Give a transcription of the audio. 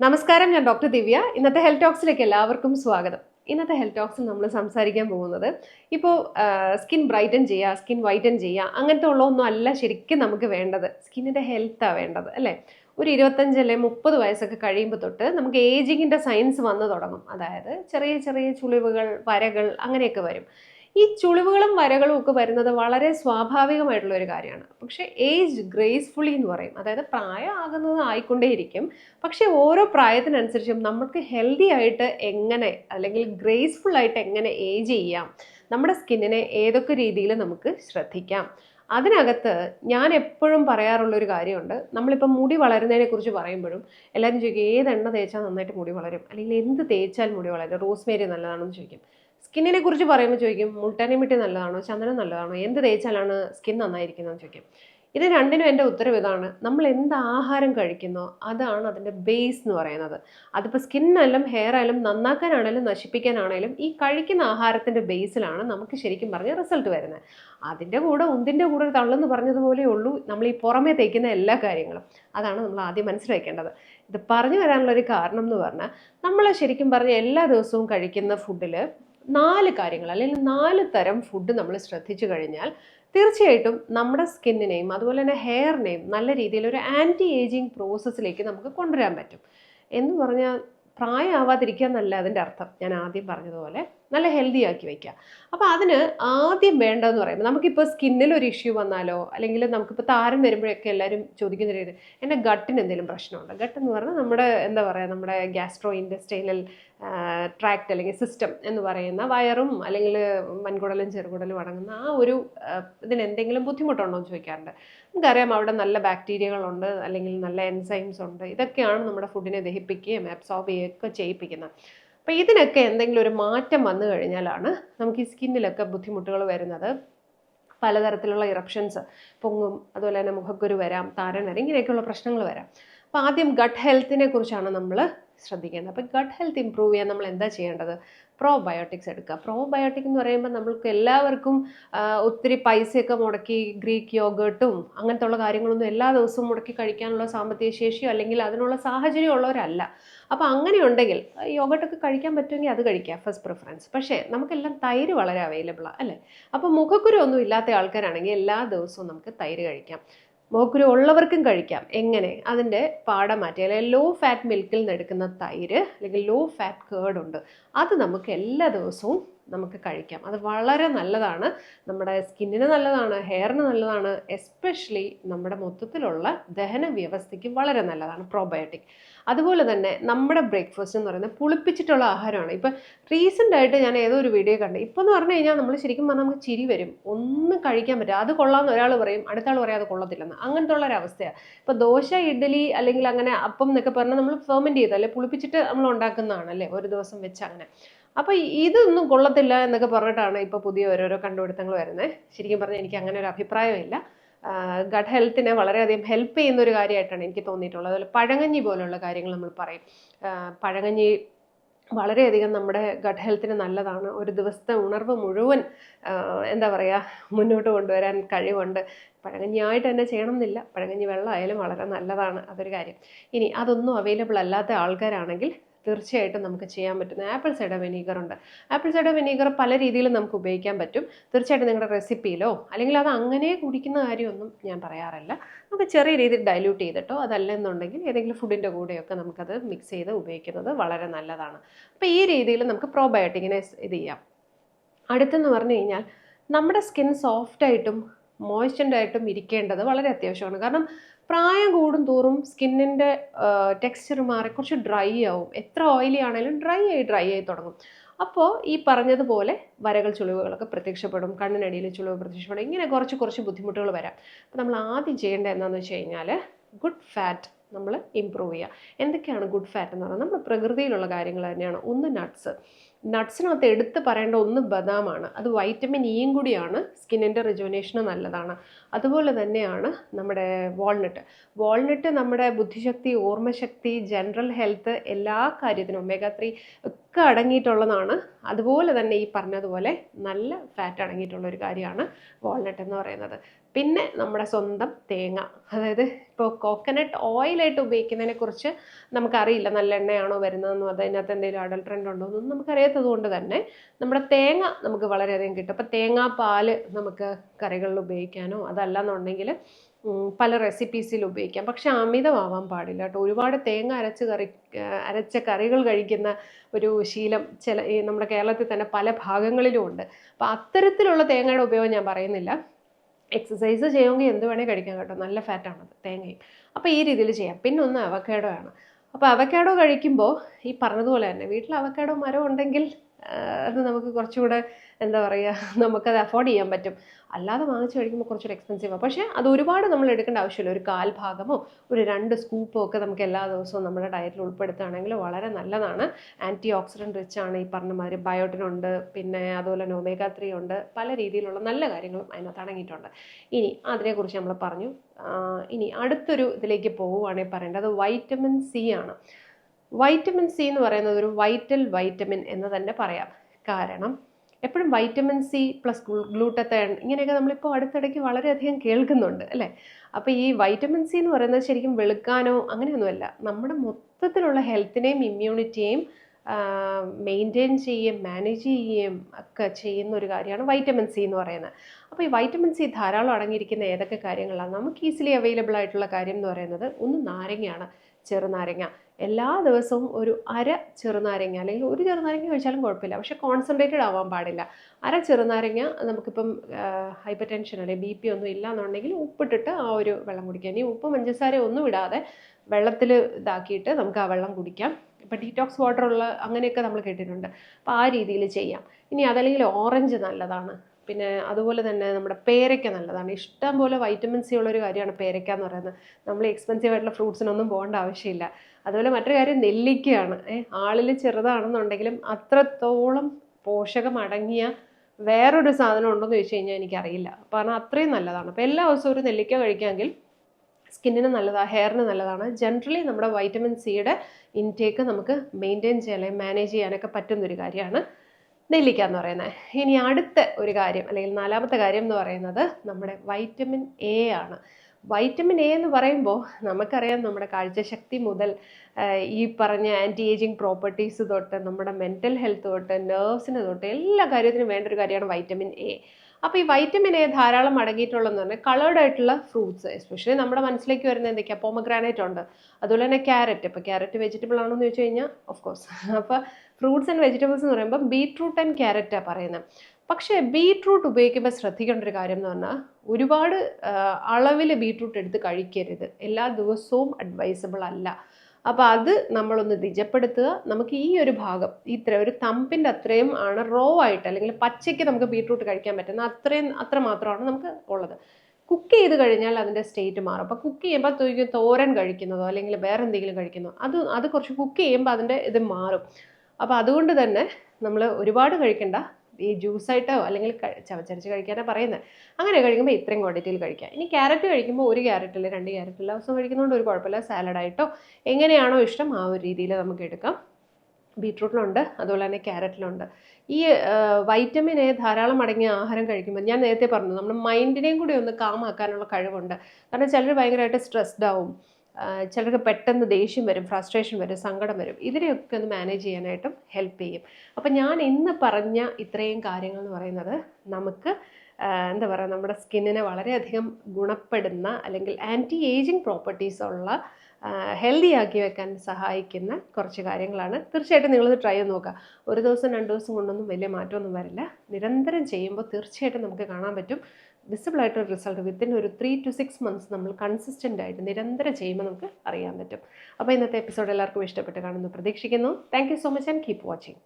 നമസ്കാരം ഞാൻ ഡോക്ടർ ദിവ്യ. ഇന്നത്തെ ഹെൽത്ത് ടോക്സിലേക്ക് എല്ലാവർക്കും സ്വാഗതം. ഇന്നത്തെ ഹെൽത്ത് ടോക്സിൽ നമ്മൾ സംസാരിക്കാൻ പോകുന്നത് ഇപ്പോൾ സ്കിൻ ബ്രൈറ്റൻ ചെയ്യുക സ്കിൻ വൈറ്റൻ ചെയ്യുക അങ്ങനത്തെ ഉള്ളതൊന്നും അല്ല ശരിക്കും നമുക്ക് വേണ്ടത്. സ്കിന്നിന്റെ ഹെൽത്താണ് വേണ്ടത് അല്ലേ? ഒരു ഇരുപത്തഞ്ച് അല്ലെ മുപ്പത് വയസ്സൊക്കെ കഴിയുമ്പോൾ തൊട്ട് നമുക്ക് ഏജിങ്ങിന്റെ സയൻസ് വന്നു തുടങ്ങും. അതായത് ചെറിയ ചെറിയ ചുളിവുകൾ വരകൾ അങ്ങനെയൊക്കെ വരും. ഈ ചുളിവുകളും വരകളും ഒക്കെ വരുന്നത് വളരെ സ്വാഭാവികമായിട്ടുള്ള ഒരു കാര്യമാണ്. പക്ഷേ ഏജ് ഗ്രേസ്ഫുള്ളി എന്ന് പറയും. അതായത് പ്രായമാകുന്നത് ആയിക്കൊണ്ടേയിരിക്കും. പക്ഷേ ഓരോ പ്രായത്തിനനുസരിച്ചും നമുക്ക് ഹെൽത്തി ആയിട്ട് എങ്ങനെ അല്ലെങ്കിൽ ഗ്രേസ്ഫുൾ ആയിട്ട് എങ്ങനെ ഏജ് ചെയ്യാം നമ്മുടെ സ്കിന്നിനെ ഏതൊക്കെ രീതിയിൽ നമുക്ക് ശ്രദ്ധിക്കാം. അതിനകത്ത് ഞാൻ എപ്പോഴും പറയാറുള്ള ഒരു കാര്യമുണ്ട്. നമ്മളിപ്പോൾ മുടി വളരുന്നതിനെ കുറിച്ച് പറയുമ്പോഴും എല്ലാവരും ചോദിക്കും ഏത് എണ്ണ തേച്ചാൽ നന്നായിട്ട് മുടി വളരും? അല്ലെങ്കിൽ എന്ത് തേച്ചാൽ മുടി വളരും? റോസ്മേരി നല്ലതാണെന്ന് ചോദിക്കും. സ്കിന്നിനെ കുറിച്ച് പറയുമ്പോൾ ചോദിക്കും മുൾട്ടാനിമിട്ടി നല്ലതാണോ? ചന്ദനം നല്ലതാണോ? എന്ത് തേച്ചാലാണ് സ്കിൻ നന്നായിരിക്കുന്നതെന്ന് ചോദിക്കും. ഇത് രണ്ടിനും എന്റെ ഉത്തരവ് ഇതാണ്. നമ്മൾ എന്ത് ആഹാരം കഴിക്കുന്നോ അതാണ് അതിന്റെ ബേസ് എന്ന് പറയുന്നത്. അതിപ്പോൾ സ്കിന്നായാലും ഹെയർ ആയാലും നന്നാക്കാനാണേലും നശിപ്പിക്കാനാണേലും ഈ കഴിക്കുന്ന ആഹാരത്തിന്റെ ബേസിലാണ് നമുക്ക് ശരിക്കും പറഞ്ഞ റിസൾട്ട് വരുന്നത്. അതിന്റെ കൂടെ ഒന്നിന്റെ കൂടെ തള്ളെന്ന് പറഞ്ഞതുപോലെ ഉള്ളൂ നമ്മൾ ഈ പുറമേ തേക്കുന്ന എല്ലാ കാര്യങ്ങളും. അതാണ് നമ്മൾ ആദ്യം മനസ്സിലാക്കേണ്ടത്. ഇത് പറഞ്ഞു വരാനുള്ളൊരു കാരണം എന്ന് പറഞ്ഞാൽ നമ്മൾ ശരിക്കും പറഞ്ഞ എല്ലാ ദിവസവും കഴിക്കുന്ന ഫുഡിൽ നാല് കാര്യങ്ങൾ അല്ലെങ്കിൽ നാല് തരം ഫുഡ് നമ്മൾ ശ്രദ്ധിച്ചു കഴിഞ്ഞാൽ തീർച്ചയായിട്ടും നമ്മുടെ സ്കിന്നിനെയും അതുപോലെ തന്നെ ഹെയറിനെയും നല്ല രീതിയിൽ ഒരു ആന്റി ഏജിങ് പ്രോസസ്സിലേക്ക് നമുക്ക് കൊണ്ടുവരാൻ പറ്റും. എന്ന് പറഞ്ഞാൽ പ്രായമാവാതിരിക്കുക എന്നല്ല അതിന്റെ അർത്ഥം. ഞാൻ ആദ്യം പറഞ്ഞതുപോലെ നല്ല ഹെൽത്തി ആക്കി വയ്ക്കുക അപ്പോൾ അതിന് ആദ്യം വേണ്ടതെന്ന് പറയുമ്പോൾ നമുക്കിപ്പോൾ സ്കിന്നിൽ ഒരു ഇഷ്യൂ വന്നാലോ അല്ലെങ്കിൽ നമുക്കിപ്പോൾ താരം വരുമ്പോഴൊക്കെ എല്ലാവരും ചോദിക്കുന്ന രീതി എന്റെ ഗട്ടിന് എന്തെങ്കിലും പ്രശ്നമുണ്ടോ? ഗട്ട് എന്ന് പറഞ്ഞാൽ നമ്മുടെ എന്താ പറയുക നമ്മുടെ ഗ്യാസ്ട്രോ ഇൻഡസ്ട്രിയൽ ട്രാക്ട് അല്ലെങ്കിൽ സിസ്റ്റം എന്ന് പറയുന്ന വയറും അല്ലെങ്കിൽ വൻകുടലും ചെറുകുടലും അടങ്ങുന്ന ആ ഒരു ഇതിന് എന്തെങ്കിലും ബുദ്ധിമുട്ടുണ്ടോ എന്ന് ചോദിക്കാറുണ്ട്. നമുക്കറിയാം അവിടെ നല്ല ബാക്ടീരിയകളുണ്ട് അല്ലെങ്കിൽ നല്ല എൻസൈംസ് ഉണ്ട്. ഇതൊക്കെയാണ് നമ്മുടെ ഫുഡിനെ ദഹിപ്പിക്കുകയും അബ്സോർബ് ചെയ്യുകയൊക്കെ ചെയ്യിപ്പിക്കുന്നത്. അപ്പോൾ ഇതിനൊക്കെ എന്തെങ്കിലും ഒരു മാറ്റം വന്നു കഴിഞ്ഞാലാണ് നമുക്ക് ഈ സ്കിന്നിലൊക്കെ ബുദ്ധിമുട്ടുകൾ വരുന്നത്. പലതരത്തിലുള്ള ഇറപ്ഷൻസ് പൊങ്ങും അതുപോലെ തന്നെ മുഖക്കുരു വരാം താരൻ വരാം ഇങ്ങനെയൊക്കെയുള്ള പ്രശ്നങ്ങൾ വരാം. അപ്പോൾ ആദ്യം ഗട്ട് ഹെൽത്തിനെ കുറിച്ചാണ് നമ്മൾ ശ്രദ്ധിക്കേണ്ടത്. അപ്പോൾ ഗട്ട് ഹെൽത്ത് ഇമ്പ്രൂവ് ചെയ്യാൻ നമ്മൾ എന്താ ചെയ്യേണ്ടത്? പ്രോബയോട്ടിക്സ് എടുക്കുക. പ്രോബയോട്ടിക് എന്ന് പറയുമ്പോൾ നമ്മൾക്ക് എല്ലാവർക്കും ഒത്തിരി പൈസയൊക്കെ മുടക്കി ഗ്രീക്ക് യോഗേർട്ടും അങ്ങനത്തെ ഉള്ള കാര്യങ്ങളൊന്നും എല്ലാ ദിവസവും മുടക്കി കഴിക്കാനുള്ള സാമ്പത്തിക ശേഷിയോ അല്ലെങ്കിൽ അതിനുള്ള സാഹചര്യം ഉള്ളവരല്ല. അപ്പോൾ അങ്ങനെയുണ്ടെങ്കിൽ യോഗട്ടൊക്കെ കഴിക്കാൻ പറ്റുമെങ്കിൽ അത് കഴിക്കുക. ഫസ്റ്റ് പ്രിഫറൻസ് പക്ഷേ നമുക്കെല്ലാം തൈര് വളരെ അവൈലബിളാണ് അല്ലേ? അപ്പോൾ മുഖക്കുരു ഒന്നും ഇല്ലാത്ത ആൾക്കാരാണെങ്കിൽ എല്ലാ ദിവസവും നമുക്ക് തൈര് കഴിക്കാം. മുഖക്കുരു ഉള്ളവർക്കും കഴിക്കാം. എങ്ങനെ? അതിന്റെ പാടം മാറ്റി. അല്ലെങ്കിൽ ലോ ഫാറ്റ് മിൽക്കിൽ നിന്ന് എടുക്കുന്ന തൈര് അല്ലെങ്കിൽ ലോ ഫാറ്റ് കേർഡ് ഉണ്ട്. അത് നമുക്ക് എല്ലാ ദിവസവും നമുക്ക് കഴിക്കാം. അത് വളരെ നല്ലതാണ്. നമ്മുടെ സ്കിന്നിന് നല്ലതാണ് ഹെയറിന് നല്ലതാണ്. എസ്പെഷ്യലി നമ്മുടെ മൊത്തത്തിലുള്ള ദഹന വ്യവസ്ഥയ്ക്ക് വളരെ നല്ലതാണ് പ്രോബയോട്ടിക് അതുപോലെ തന്നെ നമ്മുടെ ബ്രേക്ക്ഫാസ്റ്റ് എന്ന് പറയുന്നത് പുളിപ്പിച്ചിട്ടുള്ള ആഹാരമാണ്. ഇപ്പം റീസെന്റ് ആയിട്ട് ഞാൻ ഏതോ ഒരു വീഡിയോ കണ്ടു. ഇപ്പം എന്ന് പറഞ്ഞു കഴിഞ്ഞാൽ നമ്മൾ ശരിക്കും പറഞ്ഞാൽ നമുക്ക് ചിരി വരും. ഒന്നും കഴിക്കാൻ പറ്റില്ല. അത് കൊള്ളാമെന്ന് ഒരാൾ പറയും അടുത്ത ആൾ പറയും അത് കൊള്ളത്തില്ലെന്ന്. അങ്ങനത്തെ ഉള്ള ഒരു അവസ്ഥയാണ് ഇപ്പോൾ ദോശ ഇഡ്ഡലി അല്ലെങ്കിൽ അങ്ങനെ അപ്പം എന്നൊക്കെ പറഞ്ഞാൽ നമ്മൾ ഫെർമെന്റ് ചെയ്ത് അല്ലെ പുളിപ്പിച്ചിട്ട് നമ്മൾ ഉണ്ടാക്കുന്നതാണ് അല്ലേ? ഒരു ദിവസം വെച്ച് അങ്ങനെ. അപ്പോൾ ഇതൊന്നും കൊള്ളത്തില്ല എന്നൊക്കെ പറഞ്ഞിട്ടാണ് ഇപ്പോൾ പുതിയ ഓരോരോ കണ്ടുപിടുത്തങ്ങൾ വരുന്നത് ശരിക്കും പറഞ്ഞാൽ എനിക്ക് അങ്ങനെ ഒരു അഭിപ്രായമില്ല ഗഡ് ഹെൽത്തിനെ വളരെയധികം ഹെൽപ്പ് ചെയ്യുന്ന ഒരു കാര്യമായിട്ടാണ് എനിക്ക് തോന്നിയിട്ടുള്ളത്. അതുപോലെ പഴങ്ങഞ്ഞി പോലുള്ള കാര്യങ്ങൾ നമ്മൾ പറയും. പഴങ്ങഞ്ഞി വളരെയധികം നമ്മുടെ ഗഡ് ഹെൽത്തിന് നല്ലതാണ്. ഒരു ദിവസത്തെ ഉണർവ് മുഴുവൻ എന്താ പറയുക മുന്നോട്ട് കൊണ്ടുവരാൻ കഴിവുണ്ട്. പഴങ്ങഞ്ഞിയായിട്ട് തന്നെ ചെയ്യണം എന്നില്ല പഴങ്കഞ്ഞി വെള്ളമായാലും വളരെ നല്ലതാണ് അതൊരു കാര്യം. ഇനി അതൊന്നും അവൈലബിൾ അല്ലാത്ത ആൾക്കാരാണെങ്കിൽ തീർച്ചയായിട്ടും നമുക്ക് ചെയ്യാൻ പറ്റുന്ന ആപ്പിൾ സൈഡർ വിനീഗർ ഉണ്ട്. ആപ്പിൾ സൈഡർ വിനീഗർ പല രീതിയിലും നമുക്ക് ഉപയോഗിക്കാൻ പറ്റും. തീർച്ചയായിട്ടും നിങ്ങളുടെ റെസിപ്പിയിലോ അല്ലെങ്കിൽ അത് അങ്ങനെ കുടിക്കുന്ന കാര്യമൊന്നും ഞാൻ പറയാറില്ല. നമുക്ക് ചെറിയ രീതിയിൽ ഡൈല്യൂട്ട് ചെയ്തിട്ടോ അതല്ലെന്നുണ്ടെങ്കിൽ ഏതെങ്കിലും ഫുഡിന്റെ കൂടെയൊക്കെ നമുക്കത് മിക്സ് ചെയ്ത് ഉപയോഗിക്കുന്നത് വളരെ നല്ലതാണ്. അപ്പോൾ ഈ രീതിയിൽ നമുക്ക് പ്രോബയോട്ടിക്കിനെ ഇത് ചെയ്യാം. അടുത്തെന്ന് പറഞ്ഞു കഴിഞ്ഞാൽ നമ്മുടെ സ്കിൻ സോഫ്റ്റായിട്ടും മോയ്സ്ചർഡ് ആയിട്ടും ഇരിക്കേണ്ടത് വളരെ അത്യാവശ്യമാണ്. കാരണം പ്രായം കൂടും തോറും സ്കിന്നിന്റെ ടെക്സ്ചർ മാറി കുറച്ച് ഡ്രൈ ആവും. എത്ര ഓയിലി ആണെങ്കിലും ഡ്രൈ ആയി ഡ്രൈ ആയി തുടങ്ങും. അപ്പോൾ ഈ പറഞ്ഞതുപോലെ വരകൾ ചുളിവുകളൊക്കെ പ്രത്യക്ഷപ്പെടും കണ്ണിനടിയിൽ ചുളിവ് പ്രത്യക്ഷപ്പെടും ഇങ്ങനെ കുറച്ച് കുറച്ച് ബുദ്ധിമുട്ടുകൾ വരാം. അപ്പോൾ നമ്മൾ ആദ്യം ചെയ്യേണ്ടത് എന്താണെന്ന് വെച്ച് കഴിഞ്ഞാൽ ഗുഡ് ഫാറ്റ് നമ്മൾ ഇമ്പ്രൂവ് ചെയ്യുക എന്തൊക്കെയാണ് ഗുഡ് ഫാറ്റ് എന്ന് പറഞ്ഞാൽ നമ്മൾ പ്രകൃതിയിലുള്ള കാര്യങ്ങൾ തന്നെയാണ്. ഒന്ന് നട്ട്സ് നട്ട്സിനകത്ത് എടുത്ത് പറയേണ്ട ഒന്ന് ബദാമാണ്. അത് വൈറ്റമിൻ ഇയും കൂടിയാണ്. സ്കിന്നിന്റെ റിജുവനേഷന് നല്ലതാണ്. അതുപോലെ തന്നെയാണ് നമ്മുടെ വാൾനട്ട് വാൾനട്ട് നമ്മുടെ ബുദ്ധിശക്തി ഓർമ്മശക്തി ജനറൽ ഹെൽത്ത് എല്ലാ കാര്യത്തിനും ഒമേഗ ത്രീ ഒക്കെ അടങ്ങിയിട്ടുള്ളതാണ്. അതുപോലെ തന്നെ ഈ പറഞ്ഞതുപോലെ നല്ല ഫാറ്റ് അടങ്ങിയിട്ടുള്ള ഒരു കാര്യമാണ് വാൾനട്ട് എന്ന് പറയുന്നത്. പിന്നെ നമ്മുടെ സ്വന്തം തേങ്ങ. അതായത് ഇപ്പോൾ കോക്കനട്ട് ഓയിലായിട്ട് ഉപയോഗിക്കുന്നതിനെ കുറിച്ച് നമുക്കറിയില്ല. നല്ല എണ്ണയാണോ വരുന്നതെന്നും അതിനകത്ത് എന്തെങ്കിലും അഡൾട്രന്റ് ഉണ്ടോ എന്നൊന്നും നമുക്കറിയാത്തത് കൊണ്ട് തന്നെ നമ്മുടെ തേങ്ങ നമുക്ക് വളരെയധികം കിട്ടും. അപ്പോൾ തേങ്ങാപ്പാൽ നമുക്ക് കറികളിൽ ഉപയോഗിക്കാനോ അതല്ലെന്നുണ്ടെങ്കിൽ ഉം, പല റെസിപ്പീസിൽ ഉപയോഗിക്കാം. പക്ഷെ അമിതമാവാൻ പാടില്ല കേട്ടോ. ഒരുപാട് തേങ്ങ അരച്ച് കറി അരച്ച കറികൾ കഴിക്കുന്ന ഒരു ശീലം ചില ഈ നമ്മുടെ കേരളത്തിൽ തന്നെ പല ഭാഗങ്ങളിലും ഉണ്ട്. അപ്പോൾ അത്തരത്തിലുള്ള തേങ്ങയുടെ ഉപയോഗം ഞാൻ പറയുന്നില്ല. എക്സസൈസ് ചെയ്യുമെങ്കിൽ എന്ത് വേണേൽ കഴിക്കാം കേട്ടോ. നല്ല ഫാറ്റാണത് തേങ്ങയും. അപ്പോൾ ഈ രീതിയിൽ ചെയ്യാം. പിന്നെ ഒന്ന് അവക്കാഡോ ആണ്. അപ്പോൾ അവക്കാഡോ കഴിക്കുമ്പോൾ ഈ പറഞ്ഞതുപോലെ തന്നെ വീട്ടിൽ അവക്കാഡോ മരം ഉണ്ടെങ്കിൽ അത് നമുക്ക് കുറച്ചുകൂടെ എന്താ പറയുക നമുക്കത് അഫോർഡ് ചെയ്യാൻ പറ്റും. അല്ലാതെ വാങ്ങിച്ച് കഴിക്കുമ്പോൾ കുറച്ചൊരു എക്സ്പെൻസീവാണ് പക്ഷേ അത് ഒരുപാട് നമ്മൾ എടുക്കേണ്ട ആവശ്യമില്ല. ഒരു കാൽ ഭാഗമോ ഒരു രണ്ട് സ്കൂപ്പോ ഒക്കെ നമുക്ക് എല്ലാ ദിവസവും നമ്മുടെ ഡയറ്റിൽ ഉൾപ്പെടുത്തുകയാണെങ്കിൽ വളരെ നല്ലതാണ്. ആന്റി ഓക്സിഡന്റ് റിച്ച് ആണ് ഈ പറഞ്ഞ മാതിരി. ബയോട്ടിൻ ഉണ്ട് പിന്നെ അതുപോലെ തന്നെ ഒമേഗ ത്രീ ഉണ്ട്. പല രീതിയിലുള്ള നല്ല കാര്യങ്ങളും അതിനകത്ത് അടങ്ങിയിട്ടുണ്ട്. ഇനി അതിനെക്കുറിച്ച് നമ്മൾ പറഞ്ഞു. ഇനി അടുത്തൊരു ഇതിലേക്ക് പോവുകയാണെങ്കിൽ പറയേണ്ടത് വൈറ്റമിൻ സി ആണ്. വൈറ്റമിൻ സി എന്ന് പറയുന്നത് ഒരു വൈറ്റൽ വൈറ്റമിൻ എന്ന് തന്നെ പറയാം. കാരണം എപ്പോഴും വൈറ്റമിൻ സി പ്ലസ് ഗ്ലൂട്ടത്തേൺ ഇങ്ങനെയൊക്കെ നമ്മളിപ്പോൾ അടുത്തിടയ്ക്ക് വളരെയധികം കേൾക്കുന്നുണ്ട് അല്ലേ? അപ്പോൾ ഈ വൈറ്റമിൻ സി എന്ന് പറയുന്നത് ശരിക്കും വെളുക്കാനോ അങ്ങനെയൊന്നുമല്ല. നമ്മുടെ മൊത്തത്തിലുള്ള ഹെൽത്തിനെയും ഇമ്മ്യൂണിറ്റിയെയും മെയിന്റെയിൻ ചെയ്യുകയും മാനേജ് ചെയ്യുകയും ഒക്കെ ചെയ്യുന്ന ഒരു കാര്യമാണ് വൈറ്റമിൻ സി എന്ന് പറയുന്നത്. അപ്പോൾ ഈ വൈറ്റമിൻ സി ധാരാളം അടങ്ങിയിരിക്കുന്ന ഏതൊക്കെ കാര്യങ്ങളാണ്? നമുക്ക് ഈസിലി അവൈലബിൾ ആയിട്ടുള്ള കാര്യം എന്ന് പറയുന്നത് ഒന്ന് നാരങ്ങയാണ് ചെറുനാരങ്ങ എല്ലാ ദിവസവും ഒരു അര ചെറുനാരങ്ങ അല്ലെങ്കിൽ ഒരു ചെറുനാരങ്ങ കഴിച്ചാലും കുഴപ്പമില്ല. പക്ഷെ കോൺസെൻട്രേറ്റഡ് ആവാൻ പാടില്ല. അര ചെറുനാരങ്ങ നമുക്കിപ്പം ഹൈപ്പർ ടെൻഷൻ അല്ലെങ്കിൽ ബി പി ഒന്നും ഇല്ല എന്നുണ്ടെങ്കിൽ ഉപ്പിട്ടിട്ട് ആ ഒരു വെള്ളം കുടിക്കാം ഇനി ഉപ്പ് പഞ്ചസാര ഒന്നും ഇടാതെ വെള്ളത്തിൽ ഇതാക്കിയിട്ട് നമുക്ക് ആ വെള്ളം കുടിക്കാം. ഇപ്പം ഡീറ്റോക്സ് വാട്ടർ ഉള്ള അങ്ങനെയൊക്കെ നമ്മൾ കേട്ടിട്ടുണ്ട്. അപ്പോൾ ആ രീതിയിൽ ചെയ്യാം. ഇനി അതല്ലെങ്കിൽ ഓറഞ്ച് നല്ലതാണ്. പിന്നെ അതുപോലെ തന്നെ നമ്മുടെ പേരയ്ക്ക നല്ലതാണ്. ഇഷ്ടം പോലെ വൈറ്റമിൻ സി ഉള്ളൊരു കാര്യമാണ് പേരയ്ക്ക എന്ന് പറയുന്നത്. നമ്മൾ എക്സ്പെൻസീവ് ആയിട്ടുള്ള ഫ്രൂട്ട്സിനൊന്നും പോകേണ്ട ആവശ്യമില്ല. അതുപോലെ മറ്റൊരു കാര്യം നെല്ലിക്കയാണ്. ആളിൽ ചെറുതാണെന്നുണ്ടെങ്കിലും അത്രത്തോളം പോഷകമടങ്ങിയ വേറൊരു സാധനം ഉണ്ടോയെന്ന് ചോദിച്ചു കഴിഞ്ഞാൽ എനിക്കറിയില്ല. കാരണം അത്രയും നല്ലതാണ്. അപ്പോൾ എല്ലാ ദിവസവും ഒരു നെല്ലിക്ക കഴിക്കാമെങ്കിൽ സ്കിന്നിന് നല്ലതാണ് ഹെയറിന് നല്ലതാണ്. ജനറലി നമ്മുടെ വൈറ്റമിൻ സിയുടെ ഇൻടേക്ക് നമുക്ക് മെയിന്റെയിൻ ചെയ്യാൻ മാനേജ് ചെയ്യാനൊക്കെ പറ്റുന്നൊരു കാര്യമാണ്. നെല്ലിക്ക എന്ന് പറയുന്നത്. ഇനി അടുത്ത ഒരു കാര്യം അല്ലെങ്കിൽ നാലാമത്തെ കാര്യം എന്ന് പറയുന്നത് നമ്മുടെ വൈറ്റമിൻ എ ആണ്. വൈറ്റമിൻ എ എന്ന് പറയുമ്പോൾ നമുക്കറിയാം നമ്മുടെ കാഴ്ചശക്തി മുതൽ ഈ പറഞ്ഞ ആന്റി ഏജിങ് പ്രോപ്പർട്ടീസ് തൊട്ട് നമ്മുടെ മെന്റൽ ഹെൽത്ത് തൊട്ട് നെർവ്സിന് തൊട്ട് എല്ലാ കാര്യത്തിനും വേണ്ട ഒരു കാര്യമാണ് വൈറ്റമിൻ എ അപ്പോൾ ഈ വൈറ്റമിൻ എ ധാരാളം അടങ്ങിയിട്ടുള്ളതെന്ന് പറഞ്ഞാൽ കളേർഡ് ആയിട്ടുള്ള ഫ്രൂട്ട്സ് എസ്പെഷ്യലി നമ്മുടെ മനസ്സിലേക്ക് വരുന്ന എന്തൊക്കെയാണ് പോമഗ്രാനൈറ്റ് ഉണ്ട്. അതുപോലെ തന്നെ ക്യാരറ്റ് ഇപ്പോൾ ക്യാരറ്റ് വെജിറ്റബിൾ ആണോ എന്ന് ചോദിച്ചു കഴിഞ്ഞാൽ ഓഫ് കോഴ്സ് അപ്പോൾ ഫ്രൂട്ട്സ് ആൻഡ് വെജിറ്റബിൾസ് എന്ന് പറയുമ്പോൾ ബീട്രൂട്ട് ആൻഡ് ക്യാരറ്റാണ് പറയുന്നത് പക്ഷേ ബീട്രൂട്ട് ഉപയോഗിക്കുമ്പോൾ ശ്രദ്ധിക്കേണ്ട ഒരു കാര്യം എന്ന് പറഞ്ഞാൽ ഒരുപാട് അളവിൽ ബീട്രൂട്ട് എടുത്ത് കഴിക്കരുത്. എല്ലാ ദിവസവും അഡ്വൈസബിൾ അല്ല. അപ്പോൾ അത് നമ്മളൊന്ന് നിജപ്പെടുത്തുക നമുക്ക് ഈ ഒരു ഭാഗം ഇത്ര ഒരു തമ്പിന്റെ അത്രയും ആണ് റോ ആയിട്ട് അല്ലെങ്കിൽ പച്ചയ്ക്ക് നമുക്ക് ബീട്രൂട്ട് കഴിക്കാൻ പറ്റുന്ന അത്രയും അത്ര മാത്രമാണ് നമുക്ക് ഉള്ളത്. കുക്ക് ചെയ്ത് കഴിഞ്ഞാൽ അതിന്റെ സ്റ്റേറ്റ് മാറും. അപ്പോൾ കുക്ക് ചെയ്യുമ്പോൾ തോരൻ കഴിക്കുന്നതോ അല്ലെങ്കിൽ വേറെ എന്തെങ്കിലും കഴിക്കുന്നതോ അത് അത് കുറച്ച് കുക്ക് ചെയ്യുമ്പോൾ അതിന്റെ ഇത് മാറും. അപ്പോൾ അതുകൊണ്ട് തന്നെ നമ്മൾ ഒരുപാട് കഴിക്കേണ്ട. ഈ ജ്യൂസായിട്ടോ അല്ലെങ്കിൽ ചവച്ചരച്ച് കഴിക്കാനാണ് പറയുന്നത് അങ്ങനെ കഴിക്കുമ്പോൾ ഇത്രയും ക്വാണ്ടിറ്റിയിൽ കഴിക്കാം. ഇനി ക്യാരറ്റ് കഴിക്കുമ്പോൾ ഒരു ക്യാരറ്റിൽ രണ്ട് ക്യാരറ്റ് എല്ലാ ദിവസവും കഴിക്കുന്നതുകൊണ്ട് ഒരു കുഴപ്പമില്ല. സാലഡായിട്ടോ എങ്ങനെയാണോ ഇഷ്ടം ആ ഒരു രീതിയിൽ നമുക്ക് എടുക്കാം. ബീട്രൂട്ടിലുണ്ട് അതുപോലെ തന്നെ ക്യാരറ്റിലുണ്ട്. ഈ വൈറ്റമിൻ എ ധാരാളം അടങ്ങിയ ആഹാരം കഴിക്കുമ്പോൾ ഞാൻ നേരത്തെ പറഞ്ഞു നമ്മുടെ മൈൻഡിനെയും കൂടി ഒന്ന് കാമാക്കാനുള്ള കഴിവുണ്ട്. കാരണം ചിലർ ഭയങ്കരമായിട്ട് സ്ട്രെസ്ഡ് ആവും. ചിലർക്ക് പെട്ടെന്ന് ദേഷ്യം വരും ഫ്രസ്ട്രേഷൻ വരും സങ്കടം വരും. ഇതിനെയൊക്കെ ഒന്ന് മാനേജ് ചെയ്യാനായിട്ടും ഹെൽപ്പ് ചെയ്യും. അപ്പം ഞാൻ ഇന്ന് പറഞ്ഞ ഇത്രയും കാര്യങ്ങൾ എന്ന് പറയുന്നത് നമുക്ക് എന്താ പറയുക നമ്മുടെ സ്കിന്നിനെ വളരെയധികം ഗുണപ്പെടുന്ന അല്ലെങ്കിൽ ആന്റി ഏജിങ് പ്രോപ്പർട്ടീസ് ഉള്ള ഹെൽത്തി ആക്കി വെക്കാൻ സഹായിക്കുന്ന കുറച്ച് കാര്യങ്ങളാണ്. തീർച്ചയായിട്ടും നിങ്ങളിത് ട്രൈ ചെയ്ത് നോക്കുക. ഒരു ദിവസം രണ്ട് ദിവസം കൊണ്ടൊന്നും വലിയ മാറ്റമൊന്നും വരില്ല. നിരന്തരം ചെയ്യുമ്പോൾ തീർച്ചയായിട്ടും നമുക്ക് കാണാൻ പറ്റും. വിസിബിൾ ആയിട്ടൊരു റിസൾട്ട് വിത്തിൻ ഒരു ത്രീ ടു സിക്സ് മന്ത്സ് നമ്മൾ കൺസിസ്റ്റന്റ് ആയിട്ട് നിരന്തരം ചെയ്യുമ്പോൾ നമുക്ക് അറിയാൻ പറ്റും. അപ്പോൾ ഇന്നത്തെ എപ്പിസോഡ് എല്ലാവർക്കും ഇഷ്ടപ്പെട്ട് കാണുന്നു പ്രതീക്ഷിക്കുന്നു. Thank so much and keep watching